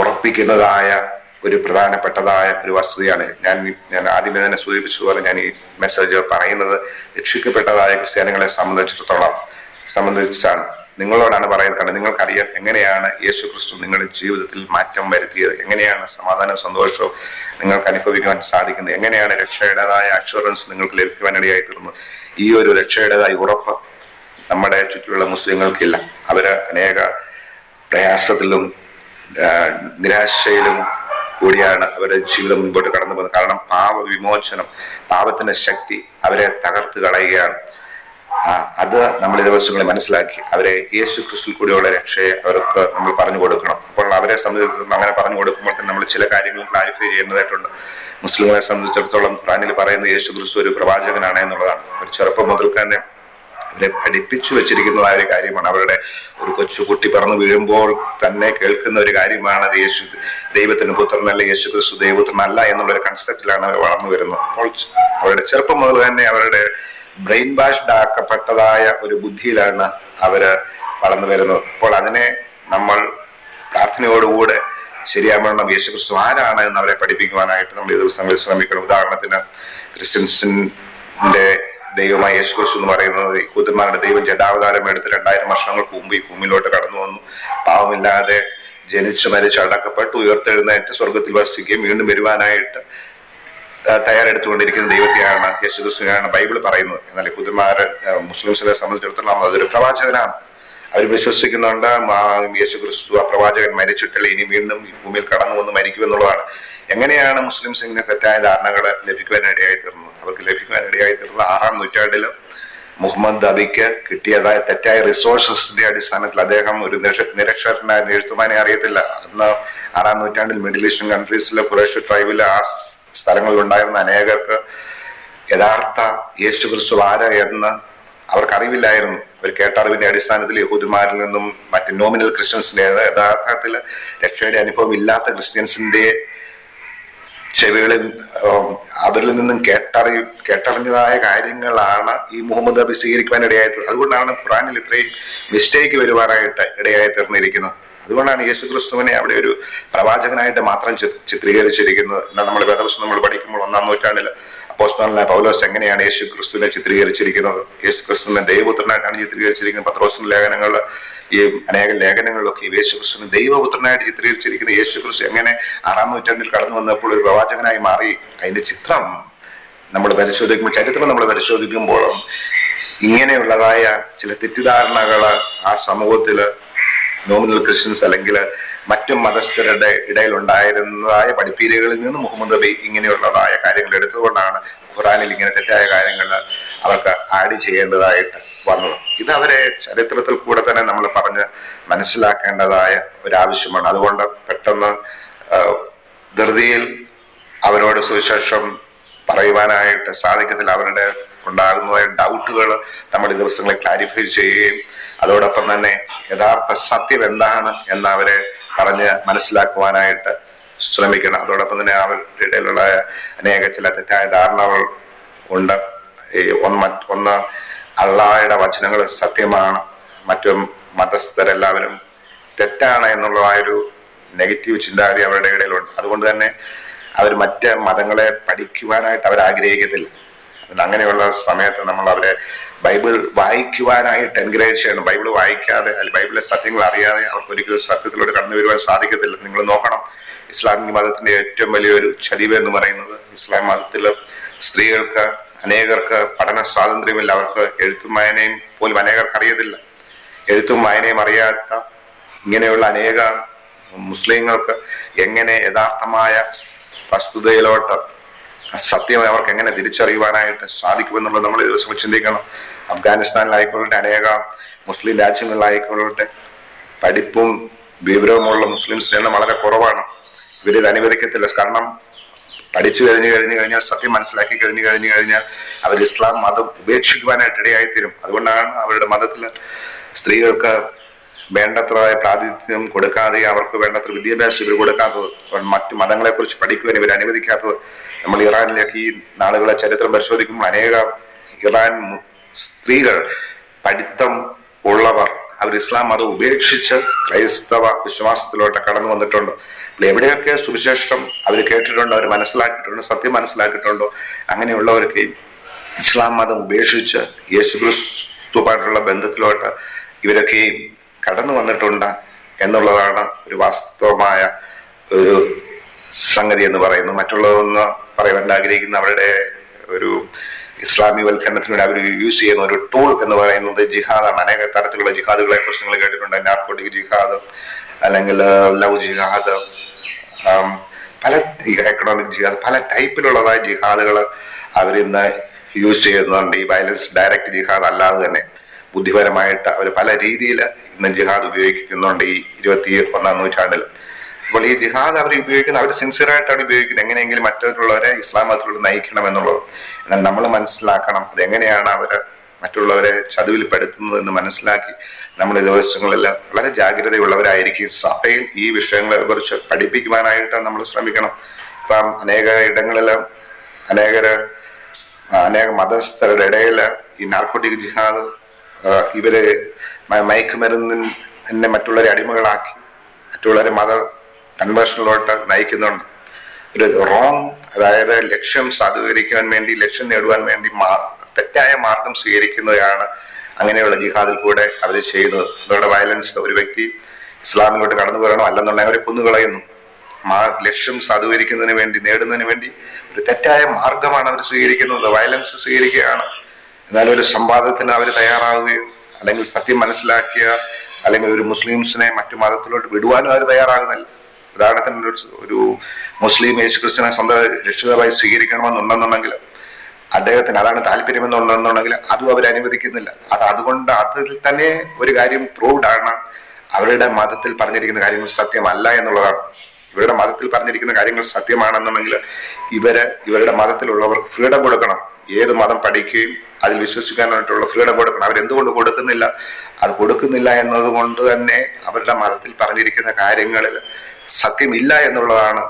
ഉറപ്പിക്കുന്നതായ ഒരു പ്രധാനപ്പെട്ടതായ ഒരു വസ്തുതയാണ്. ഞാൻ ഞാൻ ആദ്യമേ തന്നെ സൂചിപ്പിച്ചതുപോലെ ഞാൻ ഈ മെസ്സേജ് പറയുന്നത് രക്ഷിക്കപ്പെട്ടതായ ക്രിസ്ത്യാനികളെ സംബന്ധിച്ചിടത്തോളം സംബന്ധിച്ചാണ്. നിങ്ങളോടാണ് പറയുന്നത് കാരണം നിങ്ങൾക്കറിയാം എങ്ങനെയാണ് യേശു ക്രിസ്തു നിങ്ങളുടെ ജീവിതത്തിൽ മാറ്റം വരുത്തിയത്. എങ്ങനെയാണ് സമാധാനവും സന്തോഷവും നിങ്ങൾക്ക് അനുഭവിക്കുവാൻ സാധിക്കുന്നത്? എങ്ങനെയാണ് രക്ഷയുടേതായ അഷുറൻസ് നിങ്ങൾക്ക് ലഭിക്കുവാനിടയായി തീർന്നു ഈ ഒരു രക്ഷയുടേതായ ഉറപ്പ് നമ്മുടെ ചുറ്റുമുള്ള മുസ്ലിങ്ങൾക്കില്ല. അവർ അനേക പ്രയാസത്തിലും നിരാശയിലും കൂടിയാണ് അവരുടെ ജീവിതം മുൻപോട്ട് കടന്നു പോകുന്നത്. കാരണം പാപ വിമോചനം പാപത്തിന്റെ ശക്തി അവരെ തകർത്ത് കളയുകയാണ്. അത് നമ്മൾ ദിവസങ്ങളിൽ മനസ്സിലാക്കി. അവരെ യേശു ക്രിസ്തു കൂടിയുള്ള രക്ഷയെ അവർക്ക് നമ്മൾ പറഞ്ഞു കൊടുക്കണം. അപ്പോൾ അവരെ സംബന്ധിച്ചിടത്തോളം അങ്ങനെ പറഞ്ഞു കൊടുക്കുമ്പോൾ തന്നെ നമ്മൾ ചില കാര്യങ്ങൾ ക്ലാരിഫൈ ചെയ്യേണ്ടതായിട്ടുണ്ട്. മുസ്ലിങ്ങളെ സംബന്ധിച്ചിടത്തോളം ഖുറാനിൽ പറയുന്ന യേശു ക്രിസ്തു ഒരു പ്രവാചകനാണ് എന്നുള്ളതാണ്. ഒരു ചെറുപ്പം മുതൽ തന്നെ അവരെ പഠിപ്പിച്ചു വെച്ചിരിക്കുന്നതായ ഒരു കാര്യമാണ്. അവരുടെ ഒരു കൊച്ചുകുട്ടി പറന്ന് വീഴുമ്പോൾ തന്നെ കേൾക്കുന്ന ഒരു കാര്യമാണ് അത് യേശു ദൈവത്തിന് പുത്രനല്ല യേശു ക്രിസ്തു ദൈവപുത്രനല്ല എന്നുള്ള ഒരു കൺസെപ്റ്റിലാണ് അവർ വളർന്നു വരുന്നത്. അപ്പോൾ അവരുടെ ചെറുപ്പം മുതൽ തന്നെ അവരുടെ ബ്രെയിൻ വാഷ്ഡ് ആക്കപ്പെട്ടതായ ഒരു ബുദ്ധിയിലാണ് അവർ വളർന്നു വരുന്നത്. അപ്പോൾ അതിനെ നമ്മൾ പ്രാർത്ഥനയോടുകൂടെ ശരിയാവണം യേശു ക്രിസ്തു ആരാണ് എന്ന് അവരെ പഠിപ്പിക്കുവാനായിട്ട് നമ്മൾ ഈ ദിവസങ്ങളിൽ ശ്രമിക്കണം. ഉദാഹരണത്തിന് ക്രിസ്ത്യൻസിന്റെ ദൈവമായ യേശു ക്രിസ്തു എന്ന് പറയുന്നത് യഹൂദന്മാരുടെ ദൈവം ജഡാവതാരം എടുത്ത് രണ്ടായിരം വർഷങ്ങൾക്ക് മുമ്പ് ഈ ഭൂമിയിലോട്ട് കടന്നു വന്നു. പാവമില്ലാതെ ജനിച്ചു മരിച്ച് അടക്കപ്പെട്ട് ഉയർത്തെഴുന്നേറ്റ് സ്വർഗത്തിൽ വസിക്കുകയും വീണ്ടും വരുവാനായിട്ട് തയ്യാറെടുത്തുകൊണ്ടിരിക്കുന്ന ദൈവത്തെയാണ് യേശു ക്രിസ്തുവിനാണ് ബൈബിൾ പറയുന്നത്. എന്നാൽ യഹൂദന്മാരെ മുസ്ലിംസിനെ സംബന്ധിച്ചിടത്തോളം അതൊരു പ്രവാചകനാണ്. അവർ വിശ്വസിക്കുന്നുണ്ട് യേശു ക്രിസ്തു ആ പ്രവാചകൻ മരിച്ചിട്ടില്ല ഇനി വീണ്ടും ഭൂമിയിൽ കടന്നു വന്ന് മരിക്കുമെന്നുള്ളതാണ് എങ്ങനെയാണ് മുസ്ലിംസ് ഇങ്ങനെ തെറ്റായ ധാരണകൾ ലഭിക്കുവാനിടയായി തീർന്നത്? അവർക്ക് ലഭിക്കാൻ ഇടയായിട്ടുള്ള ആറാം നൂറ്റാണ്ടിൽ മുഹമ്മദ് അബിക്ക് കിട്ടിയതായ തെറ്റായ റിസോഴ്സസിന്റെ അടിസ്ഥാനത്തിൽ അദ്ദേഹം ഒരു നിരക്ഷരനായ എഴുത്തുമാനെ അറിയത്തില്ല. അന്ന് ആറാം നൂറ്റാണ്ടിൽ മിഡിൽ ഈസ്റ്റേൺ കൺട്രീസിലെ കുറേശ്ശെ ട്രൈബിലെ ആ സ്ഥലങ്ങളിൽ ഉണ്ടായിരുന്ന അനേകർക്ക് യഥാർത്ഥ യേശു ക്രിസ്തു ആര എന്ന് അവർക്ക് അറിവില്ലായിരുന്നു അവർ കേട്ടറിവിന്റെ അടിസ്ഥാനത്തിൽ യഹൂദിമാരിൽ നിന്നും മറ്റ് നോമിനൽ ക്രിസ്ത്യൻസിന്റെ യഥാർത്ഥത്തിൽ രക്ഷയുടെ അനുഭവം ഇല്ലാത്ത ക്രിസ്ത്യൻസിന്റെ ചെവികളിൽ അവരിൽ നിന്നും കേട്ടറി കേട്ടറിഞ്ഞതായ കാര്യങ്ങളാണ് ഈ മുഹമ്മദ് നബി സ്വീകരിക്കുവാൻ ഇടയായത് അതുകൊണ്ടാണ് ഖുറാനിൽ ഇത്രയും മിസ്റ്റേക്ക് വരുവാനായിട്ട് ഇടയായി തീർന്നിരിക്കുന്നത്. അതുകൊണ്ടാണ് യേശു ക്രിസ്തുവിനെ അവിടെ ഒരു പ്രവാചകനായിട്ട് മാത്രം ചിത്രീകരിച്ചിരിക്കുന്നത്. എന്നാൽ നമ്മൾ വേദപുസ്തകം നമ്മൾ പഠിക്കുമ്പോൾ ഒന്നാം നൂറ്റാണ്ടിൽ അപ്പോസ്തലനായ പൗലോസ് എങ്ങനെയാണ് യേശു ക്രിസ്തുവിനെ ചിത്രീകരിച്ചിരിക്കുന്നത്? യേശു ക്രിസ്തുവിനെ ദൈവപുത്രനായിട്ടാണ് ചിത്രീകരിച്ചിരിക്കുന്നത്. പത്രോസിന്റെ ലേഖനങ്ങളിൽ ഈ അനേക ലേഖനങ്ങളിലൊക്കെ യേശു ക്രിസ്തുവിനെ ദൈവപുത്രനായിട്ട് ചിത്രീകരിച്ചിരിക്കുന്ന യേശു ക്രിസ്തു എങ്ങനെ ആറാം നൂറ്റാണ്ടിൽ കടന്നു വന്നപ്പോൾ ഒരു പ്രവാചകനായി മാറി. അതിന്റെ ചിത്രം നമ്മൾ പരിശോധിക്കുമ്പോൾ ചരിത്രം നമ്മൾ പരിശോധിക്കുമ്പോൾ ഇങ്ങനെയുള്ളതായ ചില തെറ്റിദ്ധാരണകൾ ആ സമൂഹത്തിൽ നോമിനൽ ക്രിസ്ത്യൻസ് അല്ലെങ്കിൽ മറ്റു മതസ്ഥരുടെ ഇടയിൽ ഉണ്ടായിരുന്നതായ പഠിപ്പീരുകളിൽ നിന്ന് മുഹമ്മദ് നബി ഇങ്ങനെയുള്ളതായ കാര്യങ്ങൾ എടുത്തുകൊണ്ടാണ് ഖുറാനിൽ ഇങ്ങനെ തെറ്റായ കാര്യങ്ങൾ അവർക്ക് ആഡ് ചെയ്യേണ്ടതായിട്ട് വന്നത്. ഇത് അവരെ ചരിത്രത്തിൽ കൂടെ തന്നെ നമ്മൾ പറഞ്ഞ് മനസ്സിലാക്കേണ്ടതായ ഒരു ആവശ്യമാണ് അതുകൊണ്ട് പെട്ടെന്ന് ധൃതിയിൽ അവരോട് സുവിശേഷം പറയുവാനായിട്ട് സാധിക്കത്തില്ല. അവരുടെ ഉണ്ടാകുന്നതായ ഡൗട്ടുകൾ നമ്മൾ ഈ ദിവസങ്ങളിൽ ക്ലാരിഫൈ ചെയ്യുകയും അതോടൊപ്പം തന്നെ യഥാർത്ഥ സത്യം എന്താണ് എന്ന് അവരെ പറഞ്ഞ് മനസ്സിലാക്കുവാനായിട്ട് ശ്രമിക്കണം. അതോടൊപ്പം തന്നെ അവരുടെ ഇടയിലുള്ള അനേക ചില തെറ്റായ ധാരണകൾ ഉണ്ട്. ഈ ഒന്ന് ഒന്ന് അള്ളാഹയുടെ വചനങ്ങൾ സത്യമാണ്. മറ്റു മതസ്ഥരെല്ലാവരും തെറ്റാണ് എന്നുള്ളതായൊരു നെഗറ്റീവ് ചിന്താഗതി അവരുടെ ഇടയിലുണ്ട്. അതുകൊണ്ട് തന്നെ അവർ മറ്റ് മതങ്ങളെ പഠിക്കുവാനായിട്ട് അവർ ആഗ്രഹിക്കത്തില്ല. അങ്ങനെയുള്ള സമയത്ത് നമ്മൾ അവരെ ബൈബിൾ വായിക്കുവാനായിട്ട് എൻകറേജ് ചെയ്യണം. ബൈബിൾ വായിക്കാതെ അല്ലെങ്കിൽ ബൈബിളിലെ സത്യങ്ങൾ അറിയാതെ അവർക്ക് ഒരിക്കലും സത്യത്തിലൂടെ കടന്നു വരുവാൻ സാധിക്കത്തില്ല. നിങ്ങൾ നോക്കണം ഇസ്ലാമിക മതത്തിന്റെ ഏറ്റവും വലിയൊരു ചരിവ് എന്ന് പറയുന്നത് ഇസ്ലാം മതത്തിൽ സ്ത്രീകൾക്ക് അനേകർക്ക് പഠന സ്വാതന്ത്ര്യമില്ല. അവർക്ക് എഴുത്തും വായനയും പോലും അനേകർക്ക് അറിയത്തില്ല. എഴുത്തും വായനയും അറിയാത്ത ഇങ്ങനെയുള്ള അനേക മുസ്ലിങ്ങൾക്ക് എങ്ങനെ യഥാർത്ഥമായ വസ്തുതയിലോട്ട് സത്യം അവർക്ക് എങ്ങനെ തിരിച്ചറിയുവാനായിട്ട് സാധിക്കുമെന്നുള്ളത് നമ്മൾ ദിവസം ചിന്തിക്കണം അഫ്ഗാനിസ്ഥാനിലായിക്കൊള്ളട്ടെ അനേക മുസ്ലിം രാജ്യങ്ങളിലായിക്കൊള്ളട്ടെ പഠിപ്പും വിവരവുമുള്ള മുസ്ലിംസിന്റെ എണ്ണം വളരെ കുറവാണ്. ഇവരിത് അനുവദിക്കത്തില്ല. കാരണം പഠിച്ചു കഴിഞ്ഞു കഴിഞ്ഞു കഴിഞ്ഞാൽ സത്യം മനസ്സിലാക്കി കഴിഞ്ഞു കഴിഞ്ഞു കഴിഞ്ഞാൽ അവർ ഇസ്ലാം മതം ഉപേക്ഷിക്കുവാനായിട്ട് ഇടയായിത്തീരും അതുകൊണ്ടാണ് അവരുടെ മതത്തിൽ സ്ത്രീകൾക്ക് വേണ്ടത്ര പ്രാതിനിധ്യം കൊടുക്കാതെ അവർക്ക് വേണ്ടത്ര വിദ്യാഭ്യാസം ഇവർ കൊടുക്കാത്തത് മറ്റു മതങ്ങളെ കുറിച്ച് പഠിക്കുവാൻ ഇവർ അനുവദിക്കാത്തത്. നമ്മൾ ഇറാനിലേക്ക് ഈ നാളുകളെ ചരിത്രം പരിശോധിക്കുമ്പോൾ അനേക ഇറാൻ സ്ത്രീകൾ പഠിത്തം ഉള്ളവർ അവർ ഇസ്ലാം മതം ഉപേക്ഷിച്ച് ക്രൈസ്തവ വിശ്വാസത്തിലോട്ട് കടന്നു വന്നിട്ടുണ്ട്. അപ്പോൾ എവിടെയൊക്കെ സുവിശേഷം അവർ കേട്ടിട്ടുണ്ടോ അവർ മനസ്സിലാക്കിയിട്ടുണ്ടോ സത്യം മനസ്സിലാക്കിയിട്ടുണ്ടോ അങ്ങനെയുള്ളവർക്ക് ഇസ്ലാം മതം ഉപേക്ഷിച്ച് യേശുക്രിസ്തുമായിട്ടുള്ള ബന്ധത്തിലോട്ട് ഇവരൊക്കെ കടന്നു വന്നിട്ടുണ്ട് എന്നുള്ളതാണ് ഒരു വാസ്തവമായ ഒരു സംഗതി എന്ന് പറയുന്നു മറ്റുള്ളതൊന്ന് പറയാൻ ആഗ്രഹിക്കുന്ന അവരുടെ ഒരു ഇസ്ലാമികവൽക്കരണത്തിന് വേണ്ടി അവർ യൂസ് ചെയ്യുന്ന ഒരു ടൂൾ എന്ന് പറയുന്നത് ജിഹാദാണ്. അനേക തരത്തിലുള്ള ജിഹാദുകളെ കുറിച്ച് നിങ്ങൾ കേട്ടിട്ടുണ്ട്. നാർക്കോട്ടിക് ജിഹാദ് അല്ലെങ്കിൽ ലവ് ജിഹാദ് പല എക്കണോമിക് ജിഹാദ് പല ടൈപ്പിലുള്ളതായ ജിഹാദുകൾ അവരിന്ന് യൂസ് ചെയ്യുന്നുണ്ട്. ഈ വയലൻസ് ഡയറക്റ്റ് ജിഹാദ് അല്ലാതെ തന്നെ. ബുദ്ധിപരമായിട്ട് അവർ പല രീതിയിൽ ഇന്ന് ജിഹാദ് ഉപയോഗിക്കുന്നുണ്ട് ഈ ഇരുപത്തി ഒന്നാം നൂറ്റാണ്ടിൽ. അപ്പോൾ ഈ ജിഹാദ് അവർ ഉപയോഗിക്കുന്നത് അവർ സിൻസിയറായിട്ടാണ് ഉപയോഗിക്കുന്നത് എങ്ങനെയെങ്കിലും മറ്റുള്ളവരെ ഇസ്ലാം മതത്തിലൂടെ നയിക്കണം എന്നുള്ളത്. എന്നാൽ നമ്മൾ മനസ്സിലാക്കണം അതെങ്ങനെയാണ് അവർ മറ്റുള്ളവരെ ചതുവിൽപ്പെടുത്തുന്നത് എന്ന് മനസ്സിലാക്കി നമ്മൾ ദിവസങ്ങളെല്ലാം വളരെ ജാഗ്രതയുള്ളവരായിരിക്കും. സഭയിൽ ഈ വിഷയങ്ങളെ കുറിച്ച് പഠിപ്പിക്കുവാനായിട്ട് നമ്മൾ ശ്രമിക്കണം. ഇപ്പം അനേക ഇടങ്ങളിൽ അനേകർ അനേക മതസ്ഥരുടെ ഇടയിൽ ഈ നാർക്കോട്ടിക് ജിഹാദ് ഇവർ മയക്കുമരുന്നിനെ മറ്റുള്ളവരെ അടിമകളാക്കി മറ്റുള്ളവരെ മത കൺവേർഷനിലോട്ട് നയിക്കുന്നുണ്ട്. ഒരു റോങ് അതായത് ലക്ഷ്യം സാധൂകരിക്കാൻ വേണ്ടി ലക്ഷ്യം നേടുവാൻ വേണ്ടി തെറ്റായ മാർഗം സ്വീകരിക്കുന്നതാണ് അങ്ങനെയുള്ള ജിഹാദിൽ കൂടെ അവർ ചെയ്യുന്നത്. അവരുടെ വയലൻസ് ഒരു വ്യക്തി ഇസ്ലാമിലോട്ട് കടന്നു പോകണം അല്ലെന്നുണ്ടെങ്കിൽ അവരെ കൊന്നുകളയുന്നു. ലക്ഷ്യം സാധൂകരിക്കുന്നതിന് വേണ്ടി നേടുന്നതിന് വേണ്ടി ഒരു തെറ്റായ മാർഗമാണ് അവർ സ്വീകരിക്കുന്നത്. വയലൻസ് സ്വീകരിക്കുകയാണ്. എന്നാൽ ഒരു സംവാദത്തിന് അവർ തയ്യാറാവുകയും അല്ലെങ്കിൽ സത്യം മനസ്സിലാക്കിയ അല്ലെങ്കിൽ ഒരു മുസ്ലിംസിനെ മറ്റു മതത്തിലോട്ട് വിടുവാനും അവർ തയ്യാറാകുന്നില്ല. ഉദാഹരണത്തിന് ഒരു- മുസ്ലിം യേശു ക്രിസ്തുവിനെ സ്വന്തം രക്ഷിതാവായി സ്വീകരിക്കണമെന്നുണ്ടെന്നുണ്ടെങ്കിൽ അദ്ദേഹത്തിന് അതാണ് താല്പര്യമെന്നുണ്ടെന്നുണ്ടെങ്കിൽ അതും അവർ അനുവദിക്കുന്നില്ല. അത് അതുകൊണ്ട് അതിൽ തന്നെ ഒരു കാര്യം പ്രൂവ്ഡ് ആണ്. അവരുടെ മതത്തിൽ പറഞ്ഞിരിക്കുന്ന കാര്യങ്ങൾ സത്യമല്ല എന്നുള്ളതാണ്. ഇവരുടെ മതത്തിൽ പറഞ്ഞിരിക്കുന്ന കാര്യങ്ങൾ സത്യമാണെന്നുണ്ടെങ്കിൽ ഇവർ ഇവരുടെ മതത്തിലുള്ളവർക്ക് ഫ്രീഡം കൊടുക്കണം. ഏത് മതം പഠിക്കുകയും അതിൽ വിശ്വസിക്കാനായിട്ടുള്ള ഫ്രീഡം കൊടുക്കണം. അവരെന്തുകൊണ്ട് കൊടുക്കുന്നില്ല? അത് കൊടുക്കുന്നില്ല എന്നതുകൊണ്ട് തന്നെ അവരുടെ മതത്തിൽ പറഞ്ഞിരിക്കുന്ന കാര്യങ്ങളിൽ സത്യമില്ല എന്നുള്ളതാണ്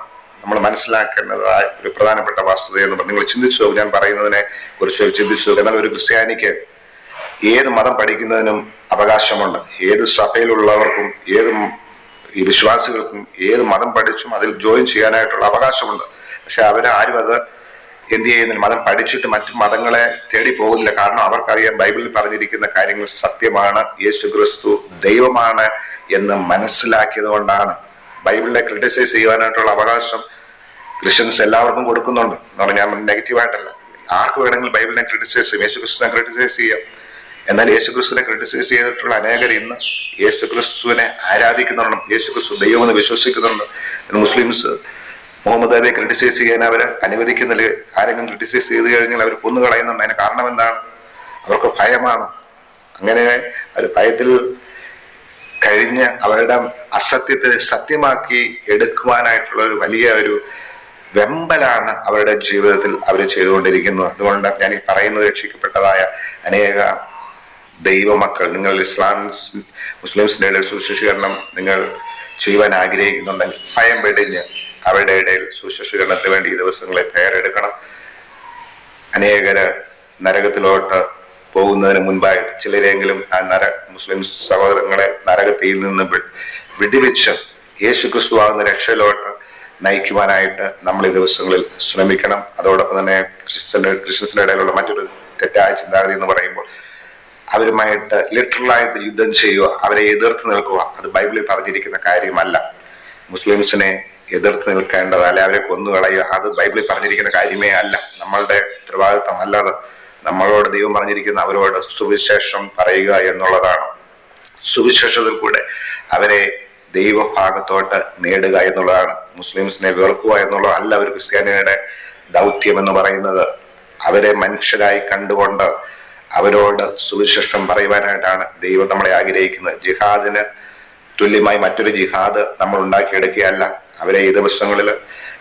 നമ്മൾ മനസ്സിലാക്കേണ്ടതായ ഒരു പ്രധാനപ്പെട്ട വസ്തുത എന്ന് പറഞ്ഞു നിങ്ങൾ ചിന്തിച്ചു? നോക്കും ഞാൻ പറയുന്നതിനെ കുറിച്ച് ചിന്തിച്ചു? നോക്കും എന്നാൽ ഒരു ക്രിസ്ത്യാനിക്ക് ഏത് മതം പഠിക്കുന്നതിനും അവകാശമുണ്ട്. ഏത് സഭയിലുള്ളവർക്കും ഏത് ഈ വിശ്വാസികൾക്കും ഏത് മതം പഠിച്ചും അതിൽ ജോയിൻ ചെയ്യാനായിട്ടുള്ള അവകാശമുണ്ട്. പക്ഷെ അവരാരും അത് എന്ത് ചെയ്യുന്നില്ല മതം പഠിച്ചിട്ട് മറ്റു മതങ്ങളെ തേടി പോകുന്നില്ല. കാരണം അവർക്കറിയാം ബൈബിളിൽ പറഞ്ഞിരിക്കുന്ന കാര്യങ്ങൾ സത്യമാണ് യേശു ക്രിസ്തു ദൈവമാണ് എന്ന് മനസ്സിലാക്കിയത് കൊണ്ടാണ് ബൈബിളിനെ ക്രിട്ടിസൈസ് ചെയ്യുവാനായിട്ടുള്ള അവകാശം ക്രിസ്ത്യൻസ് എല്ലാവർക്കും കൊടുക്കുന്നുണ്ട്. എന്ന് പറഞ്ഞാൽ നെഗറ്റീവായിട്ടല്ല. ആർക്ക് വേണമെങ്കിലും ബൈബിളിനെ ക്രിട്ടിസൈസ് ചെയ്യും യേശു ക്രിസ്തുവിനെ ക്രിട്ടിസൈസ് ചെയ്യാം. എന്നാൽ യേശു ക്രിസ്തുവിനെ ക്രിട്ടിസൈസ് ചെയ്തിട്ടുള്ള അനേകർ ഇന്ന് യേശു ക്രിസ്തുവിനെ ആരാധിക്കുന്നുണ്ട് യേശു ക്രിസ്തു ദൈവമെന്ന് വിശ്വസിക്കുന്നുണ്ട്. മുസ്ലിംസ് മുഹമ്മദ് അബിയെ ക്രിട്ടിസൈസ് ചെയ്യാൻ അവർ അനുവദിക്കുന്നില്ല. ആരെങ്കിലും ക്രിട്ടിസൈസ് ചെയ്ത് കഴിഞ്ഞാൽ അവർ കൊന്നു കളയുന്നുണ്ട് അതിന് കാരണം എന്താണ്? അവർക്ക് ഭയമാണ്. അങ്ങനെ ഒരു ഭയത്തിൽ കഴിഞ്ഞ് അവരുടെ അസത്യത്തെ സത്യമാക്കി എടുക്കുവാനായിട്ടുള്ള ഒരു വലിയ ഒരു വെമ്പലാണ് അവരുടെ ജീവിതത്തിൽ അവർ ചെയ്തുകൊണ്ടിരിക്കുന്നത്. അതുകൊണ്ട് ഞാൻ ഈ പറയുന്നത് രക്ഷിക്കപ്പെട്ടതായ അനേക ദൈവമക്കൾ നിങ്ങൾ ഇസ്ലാം മുസ്ലിംസിന്റെ സുശിക്ഷീകരണം നിങ്ങൾ ചെയ്യുവാൻ ആഗ്രഹിക്കുന്നുണ്ടെങ്കിൽ ഭയം വെടിഞ്ഞ് അവരുടെ ഇടയിൽ സുശിക്ഷീകരണത്തിന് വേണ്ടി ഈ ദിവസങ്ങളെ തയ്യാറെടുക്കണം. അനേകര് നരകത്തിലോട്ട് പോകുന്നതിന് മുൻപായിട്ട് ചിലരെങ്കിലും ആ നര മുസ്ലിം സഹോദരങ്ങളെ നരകത്തിൽ നിന്ന് വിടിവിച്ച് യേശു ക്രിസ്തു ആകുന്ന രക്ഷയിലോട്ട് നയിക്കുവാനായിട്ട് നമ്മൾ ഈ ദിവസങ്ങളിൽ ശ്രമിക്കണം. അതോടൊപ്പം തന്നെ ക്രിസ്ത്യന്റെ ക്രിസ്ത്യൻസിന്റെ ഇടയിലുള്ള മറ്റൊരു തെറ്റായ ചിന്താഗതി എന്ന് പറയുമ്പോൾ അവരുമായിട്ട് ലിറ്ററലായിട്ട് യുദ്ധം ചെയ്യുക അവരെ എതിർത്ത് നിൽക്കുക അത് ബൈബിളിൽ പറഞ്ഞിരിക്കുന്ന കാര്യമല്ല. മുസ്ലിംസിനെ എതിർത്ത് നിൽക്കേണ്ടത് അല്ലെ അവരെ കൊന്നുകളയുക അത് ബൈബിളിൽ പറഞ്ഞിരിക്കുന്ന കാര്യമേ അല്ല. നമ്മളുടെ ഉത്തരവാദിത്തം അല്ലാതെ നമ്മളോട് ദൈവം പറഞ്ഞിരിക്കുന്ന അവരോട് സുവിശേഷം പറയുക എന്നുള്ളതാണ്. സുവിശേഷത്തിൽ കൂടെ അവരെ ദൈവഭാഗത്തോട്ട് നേടുക എന്നുള്ളതാണ്. മുസ്ലിംസിനെ വെറുക്കുക എന്നുള്ളതല്ല ഒരു ക്രിസ്ത്യാനിയുടെ ദൗത്യം എന്ന് പറയുന്നത്. അവരെ മനുഷ്യരായി കണ്ടുകൊണ്ട് അവരോട് സുവിശേഷം പറയുവാനായിട്ടാണ് ദൈവം നമ്മളെ ആഗ്രഹിക്കുന്നത്. ജിഹാദിന് തുല്യമായി മറ്റൊരു ജിഹാദ് നമ്മൾ ഉണ്ടാക്കിയെടുക്കുകയല്ല. അവരെ ഏത് വർഷങ്ങളിൽ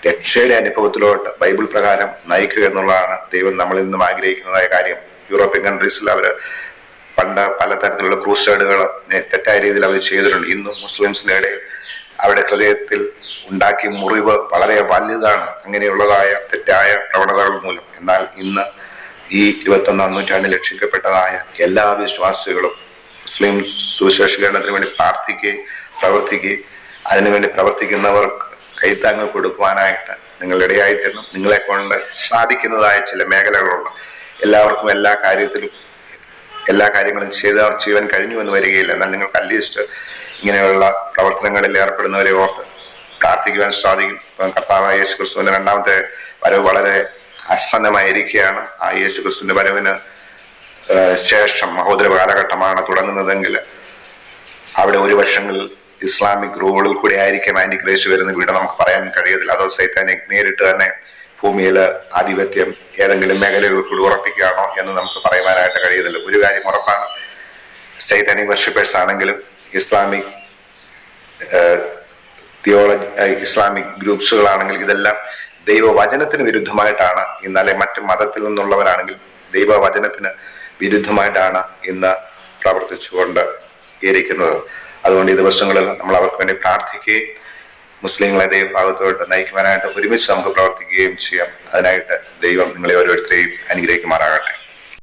രക്ഷയുടെ അനുഭവത്തിലോട്ട് ബൈബിൾ പ്രകാരം നയിക്കുക എന്നുള്ളതാണ് ദൈവം നമ്മളിൽ നിന്നും ആഗ്രഹിക്കുന്നതായ കാര്യം. യൂറോപ്യൻ കൺട്രീസിൽ അവർ പണ്ട് പലതരത്തിലുള്ള ക്രൂസേഡുകൾ തെറ്റായ രീതിയിൽ അവർ ചെയ്തിട്ടുണ്ട്. ഇന്നും മുസ്ലിംസിന്റെ ഇടയിൽ അവരുടെ ഹൃദയത്തിൽ ഉണ്ടാക്കിയ മുറിവ് വളരെ വലുതാണ്. അങ്ങനെയുള്ളതായ തെറ്റായ പ്രവണതകൾ മൂലം. എന്നാൽ ഇന്ന് ഈ ഇരുപത്തൊന്നാം നൂറ്റാണ്ടിൽ രക്ഷിക്കപ്പെട്ടതായ എല്ലാ വിശ്വാസികളും മുസ്ലിം സുവിശേഷീകരണത്തിന് വേണ്ടി പ്രാർത്ഥിക്കുകയും പ്രവർത്തിക്കുകയും അതിനുവേണ്ടി പ്രവർത്തിക്കുന്നവർക്ക് കൈത്താങ്ങൽ കൊടുക്കുവാനായിട്ട് നിങ്ങൾ ഇടയായിത്തീരണം നിങ്ങളെ കൊണ്ട് സാധിക്കുന്നതായ ചില മേഖലകളുണ്ട്. എല്ലാവർക്കും എല്ലാ കാര്യത്തിലും എല്ലാ കാര്യങ്ങളും ചെയ്ത ചെയ്യാൻ കഴിഞ്ഞു എന്ന് വരികയില്ല. എന്നാൽ നിങ്ങൾക്ക് അറ്റ്ലീസ്റ്റ് ഇങ്ങനെയുള്ള പ്രവർത്തനങ്ങളിൽ ഏർപ്പെടുന്നവരെ ഓർത്ത് പ്രാർത്ഥിക്കുവാൻ സാധിക്കും. കർത്താവായ യേശു ക്രിസ്തുവിന്റെ രണ്ടാമത്തെ വരവ് വളരെ ആസന്നമായിരിക്കുകയാണ്. ആ യേശു ക്രിസ്തുവിന്റെ വരവിന് ശേഷം മഹോദര കാലഘട്ടമാണ് തുടങ്ങുന്നതെങ്കിൽ അവിടെ ഒരു വർഷങ്ങളിൽ ഇസ്ലാമിക് റൂളിൽ കൂടി ആയിരിക്കും ആന്റി ക്രൈസ്റ്റ് വരുന്ന വീട്. നമുക്ക് പറയാൻ കഴിയത്തില്ല. അതോ സൈത്താനിക് നേരിട്ട് തന്നെ ഭൂമിയിൽ ആധിപത്യം ഏതെങ്കിലും മേഖലകളിൽ കൂടി ഉറപ്പിക്കുകയാണോ എന്ന് നമുക്ക് പറയുവാനായിട്ട് കഴിയുന്നില്ല ഒരു കാര്യം ഉറപ്പാണ്. സൈത്താനിക് വർഷിപ്പേഴ്സ് ആണെങ്കിലും ഇസ്ലാമിക് തിയോളജി ഇസ്ലാമിക് ഗ്രൂപ്പ്സുകളാണെങ്കിൽ ഇതെല്ലാം ദൈവവചനത്തിന് വിരുദ്ധമായിട്ടാണ് ഇന്നലെ മറ്റു മതത്തിൽ നിന്നുള്ളവരാണെങ്കിൽ ദൈവവചനത്തിന് വിരുദ്ധമായിട്ടാണ് ഇന്ന് പ്രവർത്തിച്ചുകൊണ്ട് ഇരിക്കുന്നത്. അതുകൊണ്ട് ഈ ദിവസങ്ങളിൽ നമ്മൾ അവർക്ക് വേണ്ടി പ്രാർത്ഥിക്കുകയും മുസ്ലിങ്ങളെ ദൈവഭാഗത്തോട്ട് നയിക്കുവാനായിട്ട് ഒരുമിച്ച് നമുക്ക് പ്രവർത്തിക്കുകയും ചെയ്യാം. അതിനായിട്ട് ദൈവം നിങ്ങളെ ഓരോരുത്തരെയും അനുഗ്രഹിക്കുമാറാകട്ടെ.